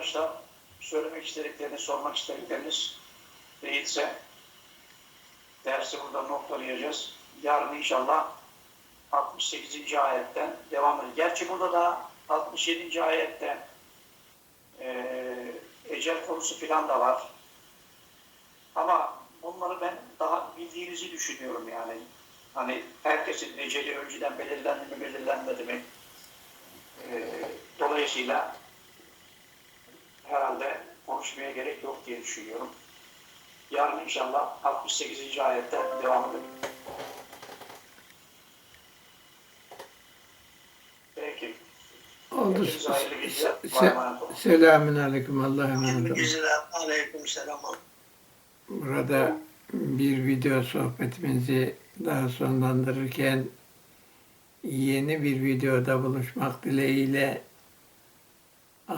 arkadaşlar söylemek istedikleriniz, sormak istedikleriniz değilse dersi burada noktalayacağız. Yarın inşallah 68. ayetten devam edeceğiz. Gerçi burada da 67. ayette eee ecel konusu filan da var. Ama bunları ben daha bildiğinizi düşünüyorum yani. Hani herkesin eceli önceden belirlendi mi belirlenmedi mi? Eee, dolayısıyla herhalde konuşmaya gerek yok diye düşünüyorum. Yarın inşallah 68. ayetten devam edelim. Peki. Oldu. Se- Allah'a emanet olun. Selamün aleyküm. Allah'a emanet olun. Aleyküm selam. Burada bir video sohbetimizi daha sonlandırırken yeni bir videoda buluşmak dileğiyle